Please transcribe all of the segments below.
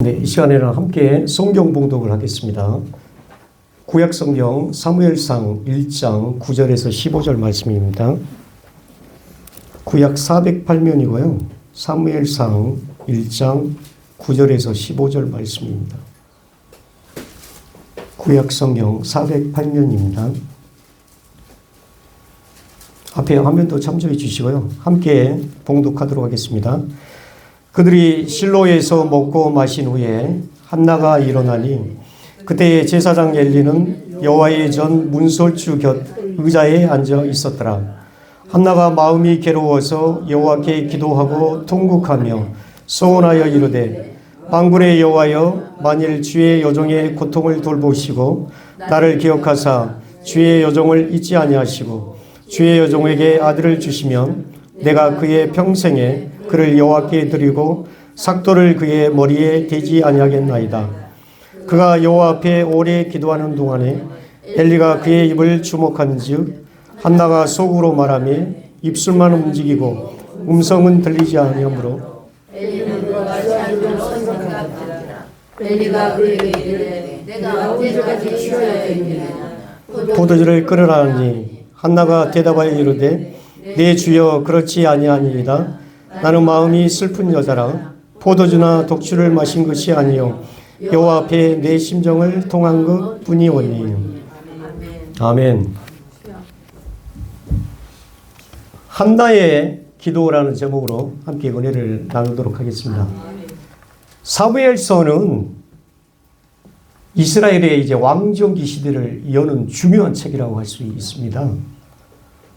네, 이 시간에는 함께 성경 봉독을 하겠습니다. 구약 성경 사무엘상 1장 9절에서 15절 말씀입니다. 구약 408면이고요. 사무엘상 1장 9절에서 15절 말씀입니다. 구약 성경 408면입니다. 앞에 화면도 참조해 주시고요. 함께 봉독하도록 하겠습니다. 그들이 실로에서 먹고 마신 후에 한나가 일어나니 그때 제사장 엘리는 여호와의 전 문설주 곁 의자에 앉아 있었더라. 한나가 마음이 괴로워서 여호와께 기도하고 통곡하며 소원하여 이르되 방군의 여호와여 만일 주의 여종의 고통을 돌보시고 나를 기억하사 주의 여종을 잊지 아니하시고 주의 여종에게 아들을 주시면 내가 그의 평생에 그를 여호와께 드리고 삭도를 그의 머리에 대지 아니하겠나이다. 그가 여호와 앞에 오래 기도하는 동안에 엘리가 그의 입을 주목한즉 한나가 속으로 말하며 입술만 움직이고 음성은 들리지 아니하므로 엘리가 그에게 이르되 내가 언제까지 쉬어야 되느냐 포도주를 끓으라니 한나가 대답하여 이르되 내 주여 그렇지 아니하니이다. 나는 마음이 슬픈 여자라 포도주나 독주를 마신 것이 아니요 여호와 앞에 내 심정을 통한 것 뿐이오니 아멘. 한나의 기도라는 제목으로 함께 은혜를 나누도록 하겠습니다. 사무엘서는 이스라엘의 이제 왕정기 시대를 여는 중요한 책이라고 할 수 있습니다.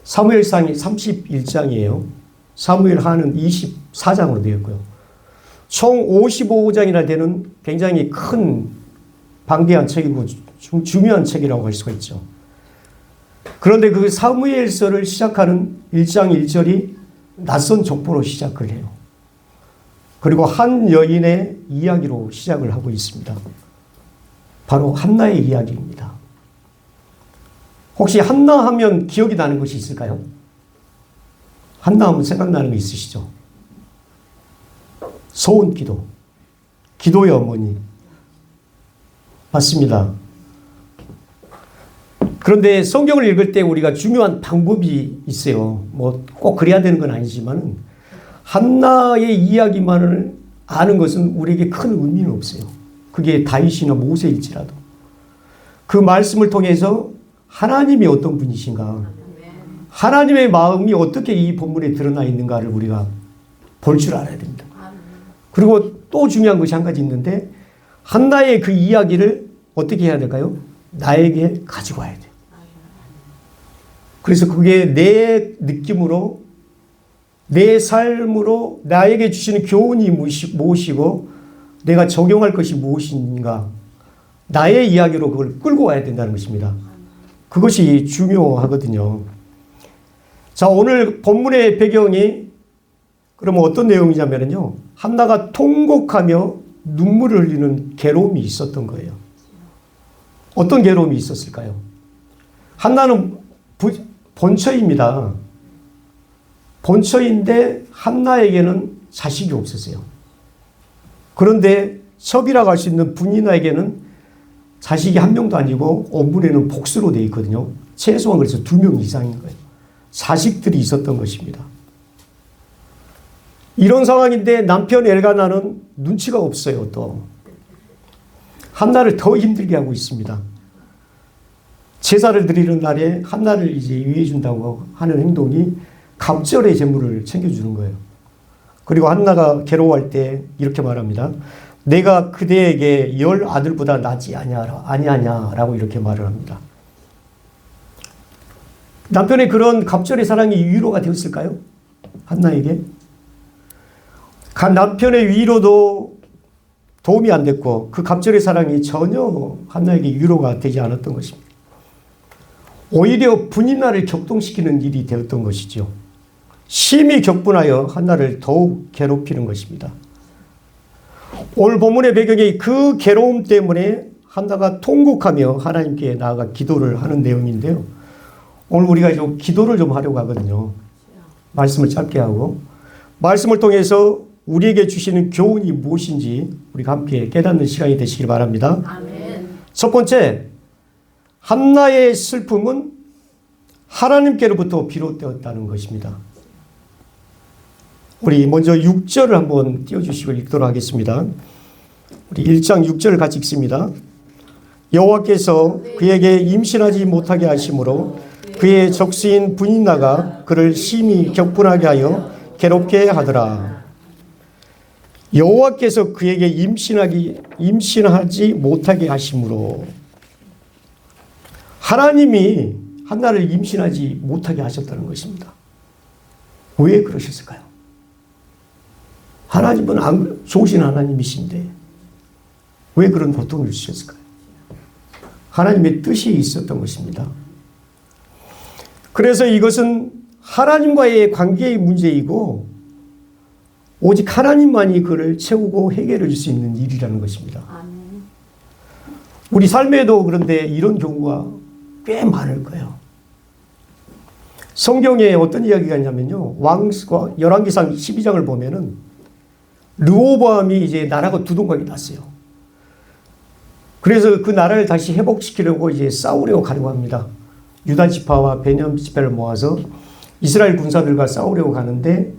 사무엘상이 31장이에요. 사무엘 하는 24장으로 되었고요. 총 55장이나 되는 굉장히 큰 방대한 책이고 중, 중요한 책이라고 할 수가 있죠. 그런데 그 사무엘서를 시작하는 1장 1절이 낯선 족보로 시작을 해요. 그리고 한 여인의 이야기로 시작을 하고 있습니다. 바로 한나의 이야기입니다. 혹시 한나 하면 기억이 나는 것이 있을까요? 한나 하면 생각나는 거 있으시죠? 소원 기도. 기도의 어머니. 맞습니다. 그런데 성경을 읽을 때 우리가 중요한 방법이 있어요. 뭐 꼭 그래야 되는 건 아니지만 한나의 이야기만을 아는 것은 우리에게 큰 의미는 없어요. 그게 다윗이나 모세일지라도 그 말씀을 통해서 하나님이 어떤 분이신가, 하나님의 마음이 어떻게 이 본문에 드러나 있는가를 우리가 볼 줄 알아야 됩니다. 그리고 또 중요한 것이 한 가지 있는데 한나의 그 이야기를 어떻게 해야 될까요? 나에게 가지고 와야 돼요. 그래서 그게 내 느낌으로 내 삶으로 나에게 주시는 교훈이 무엇이고 내가 적용할 것이 무엇인가 나의 이야기로 그걸 끌고 와야 된다는 것입니다. 그것이 중요하거든요. 자, 오늘 본문의 배경이 그러면 어떤 내용이냐면요. 한나가 통곡하며 눈물을 흘리는 괴로움이 있었던 거예요. 어떤 괴로움이 있었을까요? 한나는 부, 본처입니다. 본처인데 한나에게는 자식이 없었어요. 그런데 첩이라고 할 수 있는 분이나에게는 자식이 한 명도 아니고 원문에는 복수로 되어 있거든요. 최소한 그래서 두 명 이상인 거예요. 자식들이 있었던 것입니다. 이런 상황인데 남편 엘가나는 눈치가 없어요, 또. 한나를 더 힘들게 하고 있습니다. 제사를 드리는 날에 한나를 이제 유해준다고 하는 행동이 갑절의 재물을 챙겨주는 거예요. 그리고 한나가 괴로워할 때 이렇게 말합니다. 내가 그대에게 열 아들보다 낫지 아니하라, 아니하냐라고 이렇게 말을 합니다. 남편의 그런 갑절의 사랑이 위로가 되었을까요? 한나에게? 간 남편의 위로도 도움이 안 됐고 그 갑절의 사랑이 전혀 한나에게 위로가 되지 않았던 것입니다. 오히려 분인나를 격동시키는 일이 되었던 것이죠. 심히 격분하여 한나를 더욱 괴롭히는 것입니다. 오늘 본문의 배경이 그 괴로움 때문에 한나가 통곡하며 하나님께 나아가 기도를 하는 내용인데요. 오늘 우리가 좀 기도를 좀 하려고 하거든요. 말씀을 짧게 하고 말씀을 통해서 우리에게 주시는 교훈이 무엇인지 우리가 함께 깨닫는 시간이 되시길 바랍니다. 아멘. 첫 번째, 한나의 슬픔은 하나님께로부터 비롯되었다는 것입니다. 우리 먼저 6절을 한번 띄워주시고 읽도록 하겠습니다. 우리 1장 6절을 같이 읽습니다. 여호와께서 그에게 임신하지 못하게 하심으로 그의 적수인 분인나가 그를 심히 격분하게 하여 괴롭게 하더라. 여호와께서 그에게 임신하기 임신하지 못하게 하심으로 하나님이 한나를 임신하지 못하게 하셨다는 것입니다. 왜 그러셨을까요? 하나님은 안- 좋으신 하나님이신데 왜 그런 고통을 주셨을까요? 하나님의 뜻이 있었던 것입니다. 그래서 이것은 하나님과의 관계의 문제이고 오직 하나님만이 그를 채우고 해결해 줄 수 있는 일이라는 것입니다. 우리 삶에도 그런데 이런 경우가 꽤 많을 거예요. 성경에 어떤 이야기가 있냐면요. 왕과 열왕기상 12장을 보면은 르호보암이 이제 나라가 두동강이 났어요. 그래서 그 나라를 다시 회복시키려고 이제 싸우려고 가려고 합니다. 유다 지파와 베냐민 지파를 모아서 이스라엘 군사들과 싸우려고 가는데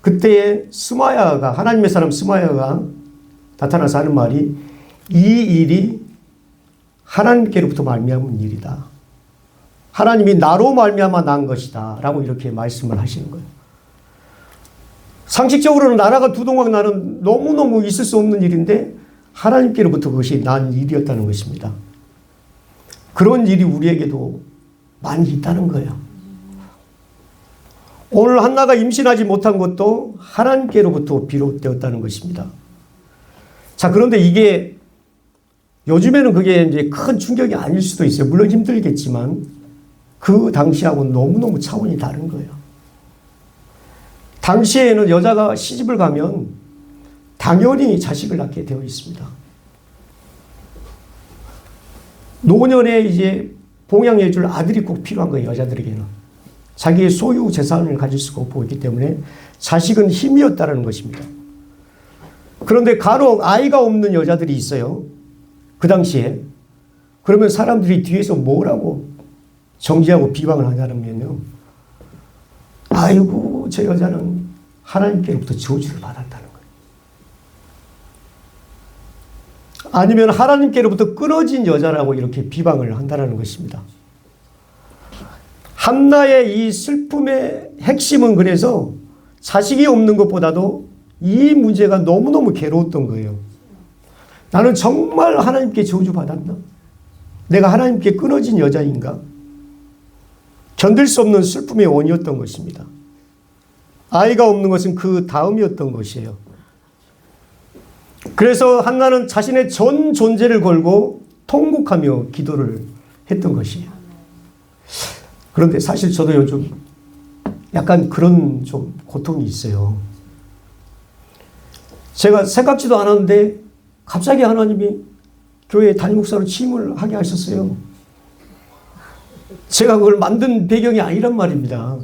그때에 스마야가 하나님의 사람 스마야가 나타나서 하는 말이 이 일이 하나님께로부터 말미암은 일이다. 하나님이 나로 말미암아 난 것이다라고 이렇게 말씀을 하시는 거예요. 상식적으로는 나라가 두동강 나는 너무너무 있을 수 없는 일인데 하나님께로부터 그것이 난 일이었다는 것입니다. 그런 일이 우리에게도 많이 있다는 거예요. 오늘 한나가 임신하지 못한 것도 하나님께로부터 비롯되었다는 것입니다. 자, 그런데 이게 요즘에는 그게 이제 큰 충격이 아닐 수도 있어요. 물론 힘들겠지만 그 당시하고는 너무너무 차원이 다른 거예요. 당시에는 여자가 시집을 가면 당연히 자식을 낳게 되어 있습니다. 노년에 이제 봉양해 줄 아들이 꼭 필요한 거예요, 여자들에게는. 자기의 소유 재산을 가질 수가 없고 있기 때문에 자식은 힘이었다는 것입니다. 그런데 간혹 아이가 없는 여자들이 있어요. 그 당시에. 그러면 사람들이 뒤에서 뭐라고 정지하고 비방을 하냐면요. 아이고, 저 여자는 하나님께로부터 저주를 받았다는 거예요. 아니면 하나님께로부터 끊어진 여자라고 이렇게 비방을 한다는 것입니다. 한나의 이 슬픔의 핵심은 그래서 자식이 없는 것보다도 이 문제가 너무너무 괴로웠던 거예요. 나는 정말 하나님께 저주받았나? 내가 하나님께 끊어진 여자인가? 견딜 수 없는 슬픔의 원이었던 것입니다. 아이가 없는 것은 그 다음이었던 것이에요. 그래서 한나는 자신의 전 존재를 걸고 통곡하며 기도를 했던 것이에요. 그런데 사실 저도 요즘 약간 그런 좀 고통이 있어요. 제가 생각지도 않았는데 갑자기 하나님이 교회 담임목사로 취임을 하게 하셨어요. 제가 그걸 만든 배경이 아니란 말입니다.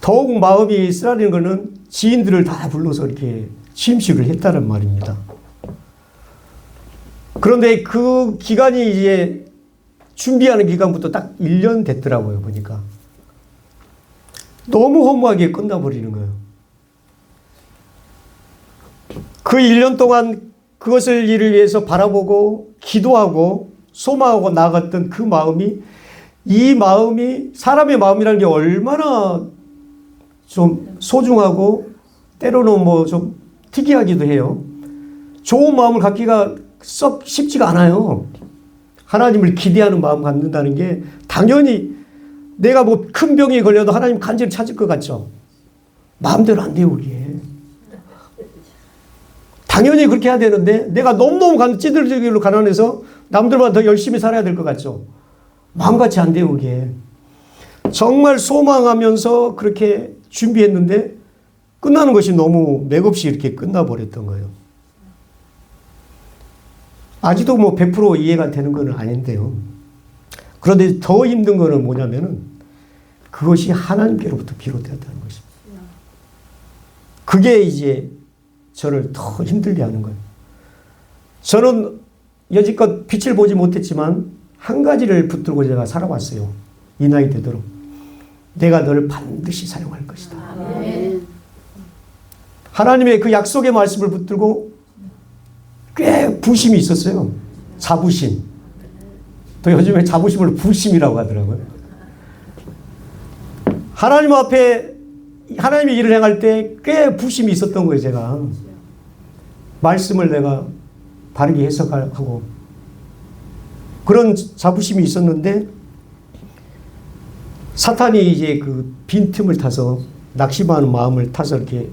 더욱 마음이 쓰라리는 것은 지인들을 다 불러서 이렇게 취임식을 했다는 말입니다. 그런데 그 기간이 이제 준비하는 기간부터 딱 1년 됐더라고요, 보니까. 너무 허무하게 끝나버리는 거예요. 그 1년 동안 그것을 일을 위해서 바라보고 기도하고 소망하고 나갔던 그 마음이 이 마음이 사람의 마음이라는 게 얼마나 좀 소중하고 때로는 뭐 좀 특이하기도 해요. 좋은 마음을 갖기가 썩 쉽지가 않아요. 하나님을 기대하는 마음 갖는다는 게 당연히 내가 뭐 큰 병에 걸려도 하나님 간절히 찾을 것 같죠. 마음대로 안 돼요, 우리에. 당연히 그렇게 해야 되는데 내가 너무너무 간, 찌들기로 가난해서 남들보다 더 열심히 살아야 될 것 같죠. 마음같이 안 돼요, 그게. 정말 소망하면서 그렇게 준비했는데 끝나는 것이 너무 맥없이 이렇게 끝나버렸던 거예요. 아직도 뭐 100% 이해가 되는 건 아닌데요. 그런데 더 힘든 거는 뭐냐면은 그것이 하나님께로부터 비롯되었다는 것입니다. 그게 이제 저를 더 힘들게 하는 거예요. 저는 여지껏 빛을 보지 못했지만 한 가지를 붙들고 제가 살아왔어요. 이 나이 되도록. 내가 너를 반드시 사용할 것이다. 아멘. 하나님의 그 약속의 말씀을 붙들고 꽤 부심이 있었어요. 자부심. 또 요즘에 자부심을 부심이라고 하더라고요. 하나님 앞에 하나님의 일을 행할 때 꽤 부심이 있었던 거예요, 제가. 말씀을 내가 바르게 해석하고 그런 자부심이 있었는데 사탄이 이제 그 빈틈을 타서 낙심하는 마음을 타서 이렇게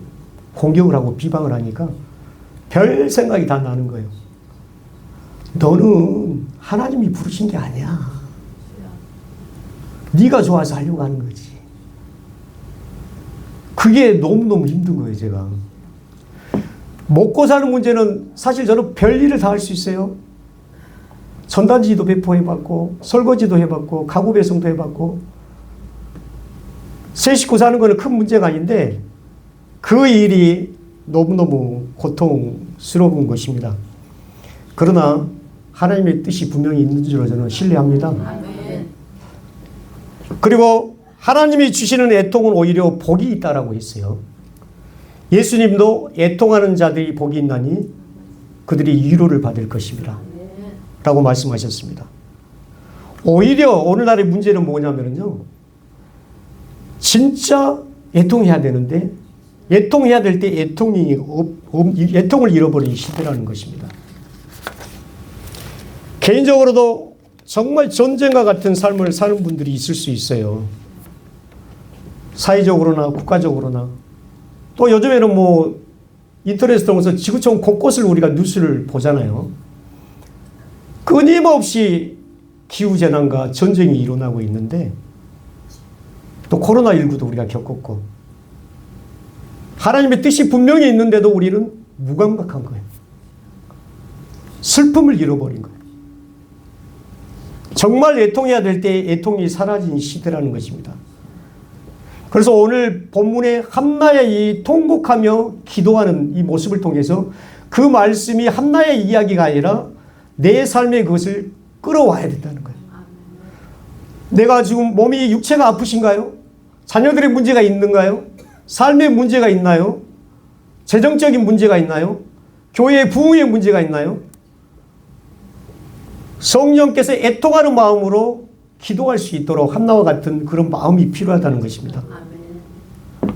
공격을 하고 비방을 하니까 별 생각이 다 나는 거예요. 너는 하나님이 부르신 게 아니야. 네가 좋아서 하려고 하는 거지. 그게 너무너무 힘든 거예요, 제가. 먹고 사는 문제는 사실 저는 별일을 다 할 수 있어요. 전단지도 배포해봤고, 설거지도 해봤고, 가구 배송도 해봤고, 세 식구 사는 거는 큰 문제가 아닌데, 그 일이 너무너무 고통스러운 것입니다. 그러나 하나님의 뜻이 분명히 있는 줄로 저는 신뢰합니다. 그리고 하나님이 주시는 애통은 오히려 복이 있다라고 했어요. 예수님도 애통하는 자들이 복이 있나니 그들이 위로를 받을 것입니다. 라고 말씀하셨습니다. 오히려 오늘날의 문제는 뭐냐면요. 진짜 애통해야 되는데 애통해야 될 때 애통이 애통을 잃어버린 시대라는 것입니다. 개인적으로도 정말 전쟁과 같은 삶을 사는 분들이 있을 수 있어요. 사회적으로나 국가적으로나 또 요즘에는 뭐 인터넷을 통해서 지구촌 곳곳을 우리가 뉴스를 보잖아요. 끊임없이 기후재난과 전쟁이 일어나고 있는데 또 코로나19도 우리가 겪었고 하나님의 뜻이 분명히 있는데도 우리는 무감각한 거예요. 슬픔을 잃어버린 거예요. 정말 애통해야 될 때 애통이 사라진 시대라는 것입니다. 그래서 오늘 본문의 한나의 이 통곡하며 기도하는 이 모습을 통해서 그 말씀이 한나의 이야기가 아니라 내 삶의 그것을 끌어와야 된다는 거예요. 내가 지금 몸이 육체가 아프신가요? 자녀들의 문제가 있는가요? 삶의 문제가 있나요? 재정적인 문제가 있나요? 교회의 부흥의 문제가 있나요? 성령께서 애통하는 마음으로 기도할 수 있도록 한나와 같은 그런 마음이 필요하다는 것입니다.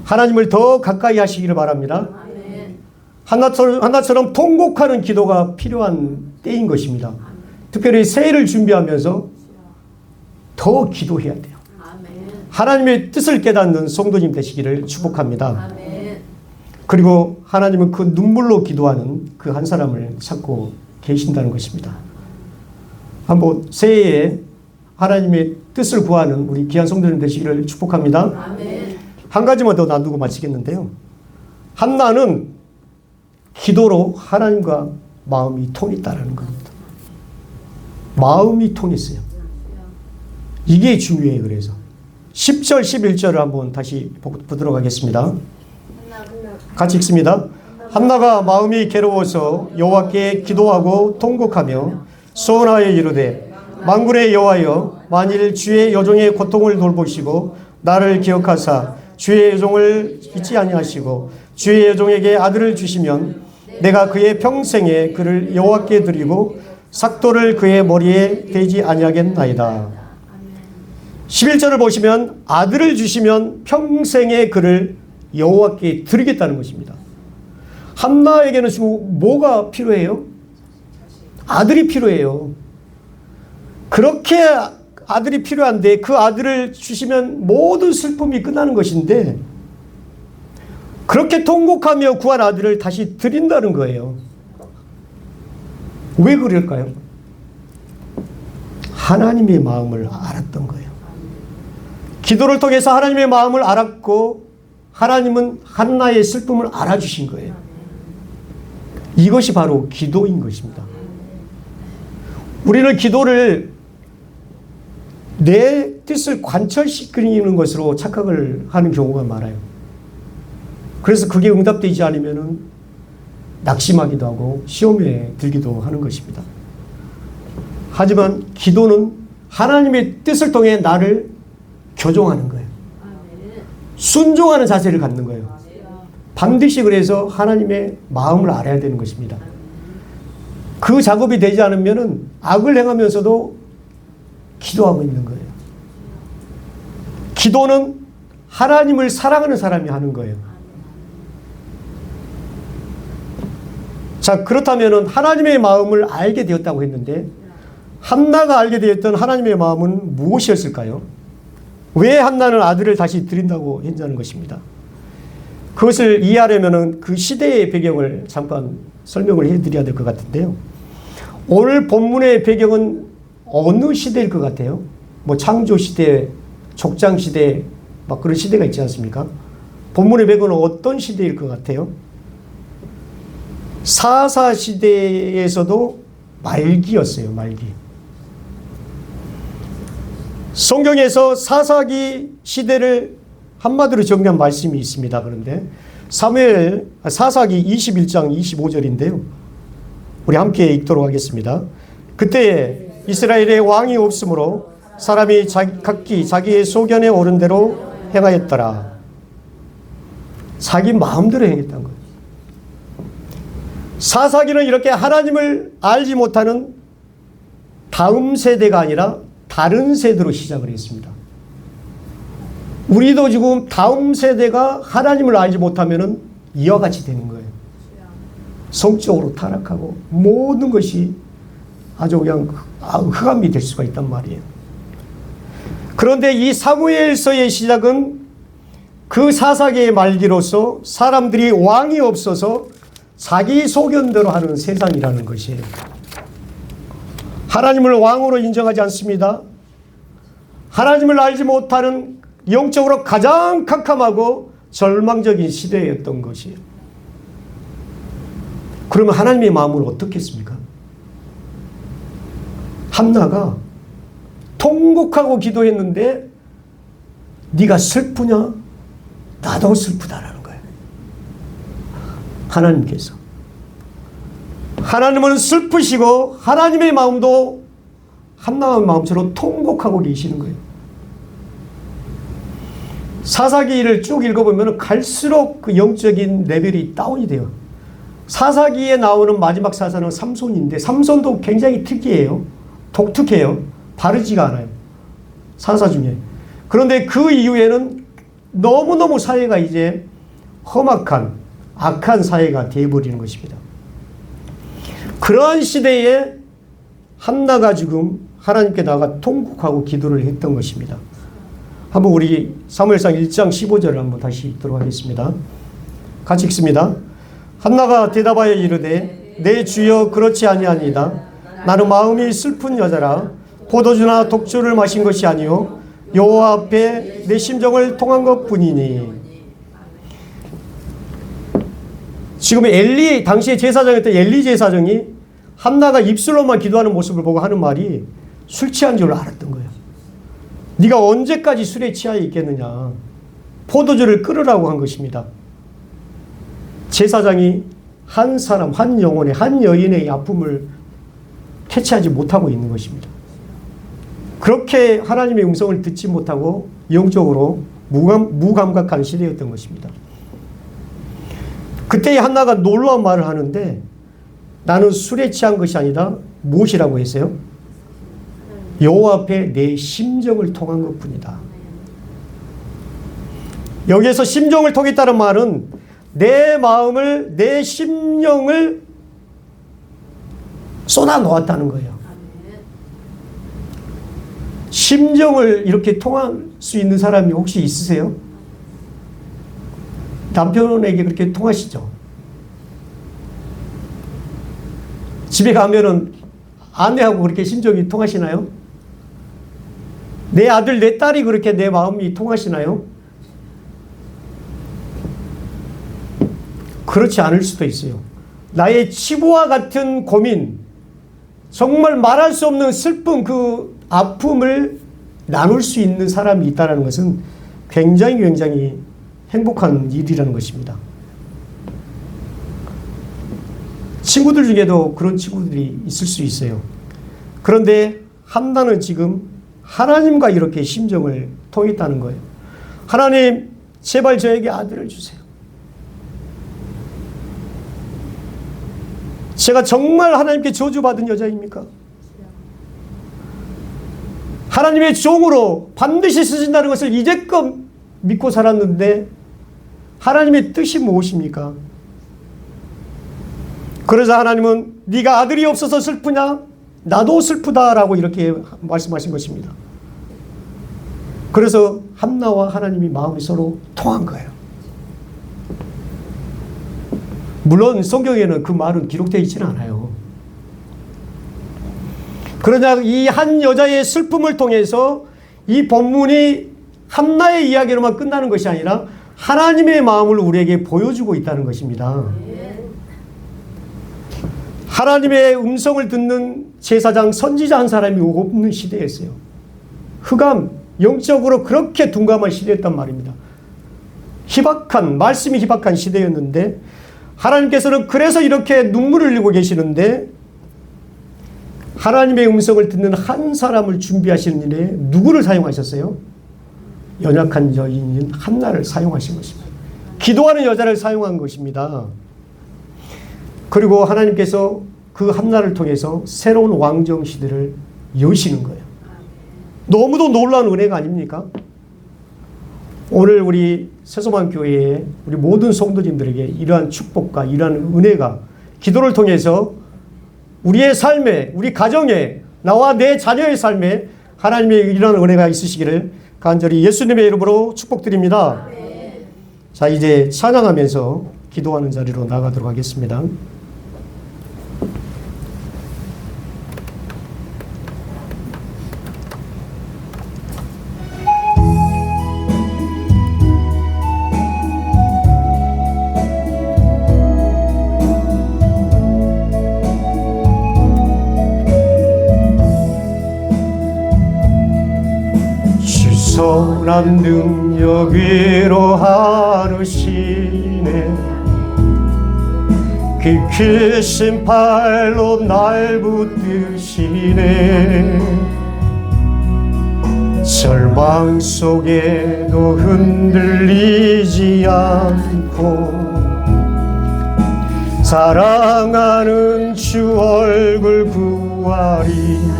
하나님을 더 가까이 하시기를 바랍니다. 아멘. 한나처럼, 한나처럼 통곡하는 기도가 필요한 때인 것입니다. 특별히 새해를 준비하면서 더 기도해야 돼요. 하나님의 뜻을 깨닫는 성도님 되시기를 축복합니다. 그리고 하나님은 그 눈물로 기도하는 그 한 사람을 찾고 계신다는 것입니다. 한번 새해에 하나님의 뜻을 구하는 우리 귀한 성도님 되시기를 축복합니다. 한 가지만 더 나누고 마치겠는데요. 한나는 기도로 하나님과 마음이 통했다라는 겁니다. 마음이 통했어요. 이게 중요해요. 그래서 10절, 11절을 한번 다시 보- 보도록 하겠습니다. 같이 읽습니다. 한나가 마음이 괴로워서 여호와께 기도하고 통곡하며 소원하여 이르되 만군의 여호와여 만일 주의 여종의 고통을 돌보시고 나를 기억하사 주의 여종을 잊지 아니하시고 주의 여종에게 아들을 주시면 내가 그의 평생에 그를 여호와께 드리고 삭도를 그의 머리에 대지 아니하겠나이다. 11절을 보시면 아들을 주시면 평생에 그를 여호와께 드리겠다는 것입니다. 한나에게는 지금 뭐가 필요해요? 아들이 필요해요. 그렇게 아들이 필요한데 그 아들을 주시면 모든 슬픔이 끝나는 것인데 그렇게 통곡하며 구한 아들을 다시 드린다는 거예요. 왜 그럴까요? 하나님의 마음을 알았던 거예요. 기도를 통해서 하나님의 마음을 알았고 하나님은 한나의 슬픔을 알아주신 거예요. 이것이 바로 기도인 것입니다. 우리는 기도를 내 뜻을 관철시키는 것으로 착각을 하는 경우가 많아요. 그래서 그게 응답되지 않으면은 낙심하기도 하고 시험에 들기도 하는 것입니다. 하지만 기도는 하나님의 뜻을 통해 나를 교정하는 거예요. 순종하는 자세를 갖는 거예요. 반드시 그래서 하나님의 마음을 알아야 되는 것입니다. 그 작업이 되지 않으면은 악을 행하면서도 기도하고 있는 거예요. 기도는 하나님을 사랑하는 사람이 하는 거예요. 자, 그렇다면은 하나님의 마음을 알게 되었다고 했는데 한나가 알게 되었던 하나님의 마음은 무엇이었을까요? 왜 한나는 아들을 다시 드린다고 했냐는 것입니다. 그것을 이해하려면은 그 시대의 배경을 잠깐 설명을 해 드려야 될 것 같은데요. 오늘 본문의 배경은 어느 시대일 것 같아요? 뭐 창조 시대, 족장 시대, 막 그런 시대가 있지 않습니까? 본문의 배경은 어떤 시대일 것 같아요? 사사 시대에서도 말기였어요, 말기. 성경에서 사사기 시대를 한마디로 정리한 말씀이 있습니다. 그런데 사무엘 사사기 21장 25절인데요. 우리 함께 읽도록 하겠습니다. 그때 이스라엘에 왕이 없으므로 사람이 자기, 각기 자기의 소견에 오른 대로 행하였더라. 자기 마음대로 행했던 거예요. 사사기는 이렇게 하나님을 알지 못하는 다음 세대가 아니라 다른 세대로 시작을 했습니다. 우리도 지금 다음 세대가 하나님을 알지 못하면 이와 같이 되는 거예요. 성적으로 타락하고 모든 것이 아주 그냥 흑암이 될 수가 있단 말이에요. 그런데 이 사무엘서의 시작은 그 사사기의 말기로서 사람들이 왕이 없어서 자기 소견대로 하는 세상이라는 것이에요. 하나님을 왕으로 인정하지 않습니다. 하나님을 알지 못하는 영적으로 가장 캄캄하고 절망적인 시대였던 것이에요. 그러면 하나님의 마음을 어떻게 했습니까? 한나가 통곡하고 기도했는데 네가 슬프냐? 나도 슬프다라는 거예요. 하나님께서 하나님은 슬프시고 하나님의 마음도 한나의 마음처럼 통곡하고 계시는 거예요. 사사기를 쭉 읽어보면 갈수록 그 영적인 레벨이 다운이 돼요. 사사기에 나오는 마지막 사사는 삼손인데 삼손도 굉장히 특이해요. 독특해요. 바르지가 않아요. 사사 중에. 그런데 그 이후에는 너무너무 사회가 이제 험악한 악한 사회가 되어버리는 것입니다. 그러한 시대에 한나가 지금 하나님께 나가 통곡하고 기도를 했던 것입니다. 한번 우리 사무엘상 1장 15절을 한번 다시 읽도록 하겠습니다. 같이 읽습니다. 한나가 대답하여 이르되 내 주여 그렇지 아니하니이다. 나는 마음이 슬픈 여자라 포도주나 독주를 마신 것이 아니요 여호와 앞에 내 심정을 통한 것뿐이니 지금 엘리 당시에 제사장이었던 엘리 제사장이 한나가 입술로만 기도하는 모습을 보고 하는 말이 술 취한 줄 알았던 거예요. 네가 언제까지 술에 취하여 있겠느냐. 포도주를 끓으라고 한 것입니다. 제사장이 한 사람, 한 영혼의, 한 여인의 아픔을 캐치하지 못하고 있는 것입니다. 그렇게 하나님의 음성을 듣지 못하고 영적으로 무감, 무감각한 시대였던 것입니다. 그때 한나가 놀라운 말을 하는데 나는 술에 취한 것이 아니라 무엇이라고 했어요? 여호와 앞에 내 심정을 통한 것뿐이다. 여기에서 심정을 통했다는 말은 내 마음을 내 심령을 쏟아 놓았다는 거예요. 심정을 이렇게 통할 수 있는 사람이 혹시 있으세요? 남편에게 그렇게 통하시죠? 집에 가면은 아내하고 그렇게 심정이 통하시나요? 내 아들, 내 딸이 그렇게 내 마음이 통하시나요? 그렇지 않을 수도 있어요. 나의 치부와 같은 고민, 정말 말할 수 없는 슬픔, 그 아픔을 나눌 수 있는 사람이 있다는 것은 굉장히 굉장히 행복한 일이라는 것입니다. 친구들 중에도 그런 친구들이 있을 수 있어요. 그런데 한나는 지금 하나님과 이렇게 심정을 통했다는 거예요. 하나님, 제발 저에게 아들을 주세요. 제가 정말 하나님께 저주받은 여자입니까? 하나님의 종으로 반드시 쓰신다는 것을 이제껏 믿고 살았는데 하나님의 뜻이 무엇입니까? 그러자 하나님은 네가 아들이 없어서 슬프냐? 나도 슬프다라고 이렇게 말씀하신 것입니다. 그래서 한나와 하나님이 마음이 서로 통한 거예요. 물론 성경에는 그 말은 기록되어 있지는 않아요. 그러나 이 한 여자의 슬픔을 통해서 이 본문이 한나의 이야기로만 끝나는 것이 아니라 하나님의 마음을 우리에게 보여주고 있다는 것입니다. 하나님의 음성을 듣는 제사장 선지자 한 사람이 없는 시대였어요. 흑암, 영적으로 그렇게 둔감한 시대였단 말입니다. 희박한, 말씀이 희박한 시대였는데 하나님께서는 그래서 이렇게 눈물을 흘리고 계시는데 하나님의 음성을 듣는 한 사람을 준비하시는 일에 누구를 사용하셨어요? 연약한 여인인 한나를 사용하신 것입니다. 기도하는 여자를 사용한 것입니다. 그리고 하나님께서 그 한나를 통해서 새로운 왕정 시대를 여시는 거예요. 너무도 놀라운 은혜가 아닙니까? 오늘 우리 세소만 교회에 우리 모든 성도님들에게 이러한 축복과 이러한 은혜가 기도를 통해서 우리의 삶에, 우리 가정에, 나와 내 자녀의 삶에 하나님의 이러한 은혜가 있으시기를 간절히 예수님의 이름으로 축복드립니다. 자, 이제 찬양하면서 기도하는 자리로 나가도록 하겠습니다. 주선한 능력 위로 하루시네. 그 크신 팔로 날 붙드시네. 절망 속에도 흔들리지 않고 사랑하는 주 얼굴 구하리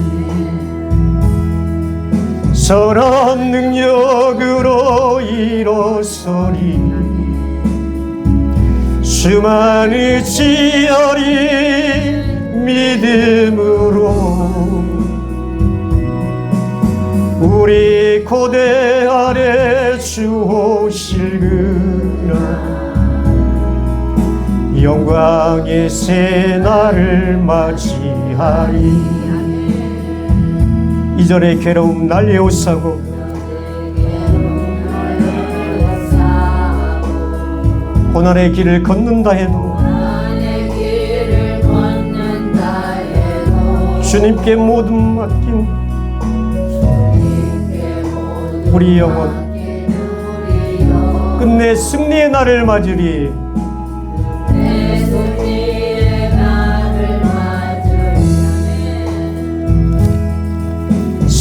선한 능력으로 일어서리. 수많은 지열이 믿음으로 우리 고대 아래 주 오실그라 영광의 새날을 맞이하리 이전의 괴로움 날려오사고. 고난의 길을 걷는다 해도 주님께 모든 맡긴 우리 영혼 끝내 승리의 날을 맞으리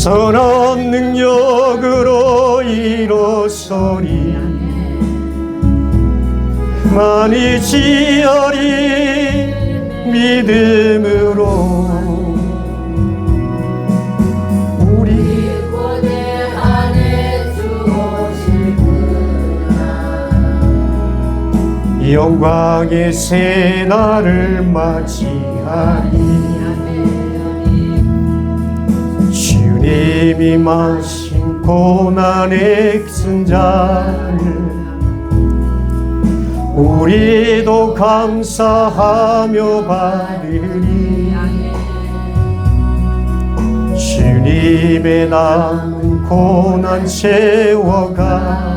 선한 능력으로 일어서리. 많이 지어리 믿음으로. 우리 영광의 새날을 맞이하리 주님이 마신 고난의 승자를 우리도 감사하며 받으리 주님의 남은 고난 채워가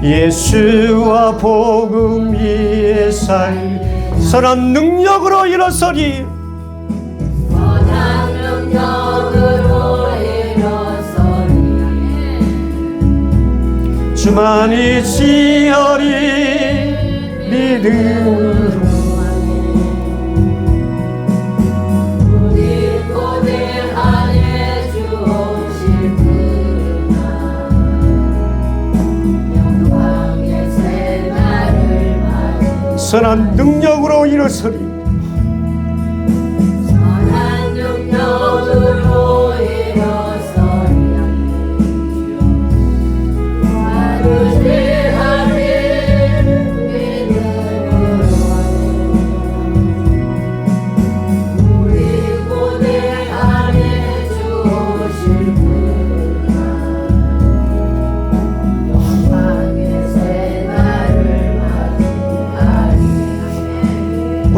예수와 복음 위에 살 선한 능력으로 일어서리 주만이 지어리 믿음으로. 우리 고대 안에 주오실 그날 영광의 새날을 맞이 선한 능력으로 일어서리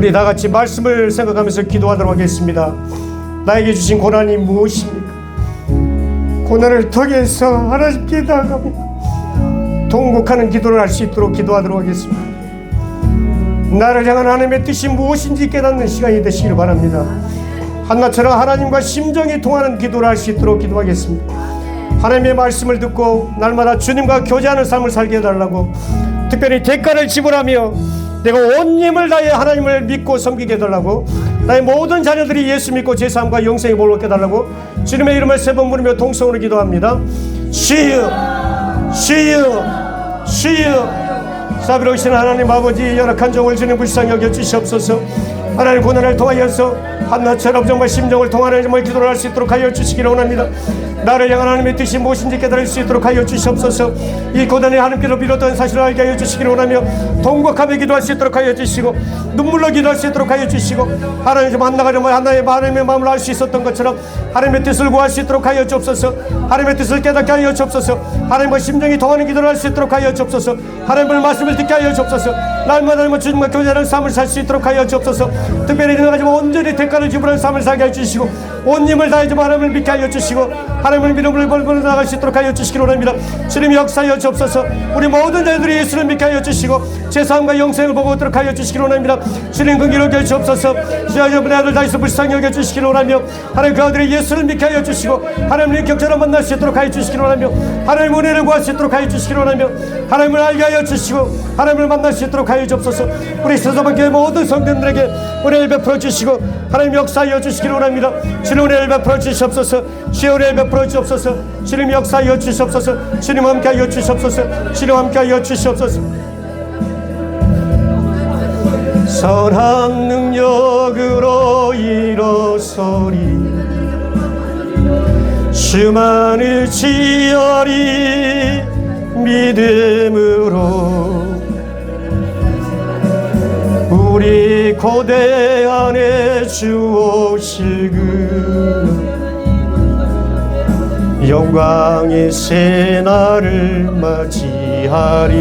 우리 다 같이 말씀을 생각하면서 기도하도록 하겠습니다. 나에게 주신 고난이 무엇입니까? 고난을 통해서 하나님께 나아가며 통곡하는 기도를 할 수 있도록 기도하도록 하겠습니다. 나를 향한 하나님의 뜻이 무엇인지 깨닫는 시간이 되시기를 바랍니다. 한나처럼 하나님과 심정이 통하는 기도를 할 수 있도록 기도하겠습니다. 하나님의 말씀을 듣고 날마다 주님과 교제하는 삶을 살게 해달라고 특별히 대가를 지불하며 내가 온 힘을 다해 하나님을 믿고 섬기게 해달라고 나의 모든 자녀들이 예수 믿고 제 삶과 영생에 몰록해 달라고 주님의 이름을 세 번 부르며 동성으로 기도합니다. 주여 주여 주여 사비로우신 하나님 아버지 열악한 종을 주님 불쌍히 여겨 주시옵소서 하나님 고난을 통하여서 한나처럼 정말 심정을 통하여 정말 기도를 할 수 있도록 하여 주시기를 원합니다. 나를 향한 하나님의 뜻이 무엇인지 깨달을 수 있도록 하여 주시옵소서. 이 고난이 하나님께로 비롯된 사실을 알게 하여 주시기를 원하며 통곡하며 기도할 수 있도록 하여 주시고 눈물로 기도할 수 있도록 하여 주시고 하나님 좀 만나가려면 하나의 하나님의 마음을 알 수 있었던 것처럼 하나님의 뜻을 구할 수 있도록 하여 주옵소서. 하나님의 뜻을 깨닫게 하여 주옵소서. 하나님과 심정이 통하는 기도를 할 수 있도록 하여 주옵소서. 하나님의 말씀을 듣게 하여 주옵소서 날마다 날마다 주님과 교제하는 삶을 살 수 있도록 하여 주옵소서. 특별히 이러가지고 온전히 대가를 지불하는 삶을 살게 하여 주시고 온 힘을 다해 좀 하나님을 믿게 하여 주시고 하나님을 믿음을 벌고 나갈 수 있도록 하여 주시기를 원합니다. 주님 역사하여 주옵소서. 우리 모든 자들이 예수를 믿게 하여 주시고 제 삶과 영생을 보고 오도록 하여 주시기를 원합니다. 주님 긍휼히 여겨 주옵소서. 주여 여러분의 아들 다이소 불쌍히 여겨 주시기를 원하며 하나님 그 아들이 예수를 믿게 하여 주시고 하나님의 격처럼 만날 수 있도록 하여 주시기를 원하며 하나님 은혜를 구할 수 있도록 하여 주시기를 원하며 하나님을 알게 하여 주시고 하나님을 만날 수 있도록 하여 주옵소서. 우리 서서방교회 모든 성도들에게 은혜를 베풀어 주시고 하나님 역사하여 주시기를 원합니다. 주님 은혜를 베풀어 주시옵소서. 주의 은혜를 베풀어 주옵소서. 주님 역사하여 주시옵소서. 주님 함께 하여 주시옵소서. 주님 함께 하여 주시옵소서. 선한 능력으로 일어서리. 주만을 지어리 믿음으로 우리 고대 안에 주오실 그 영광의 새날을 맞이하리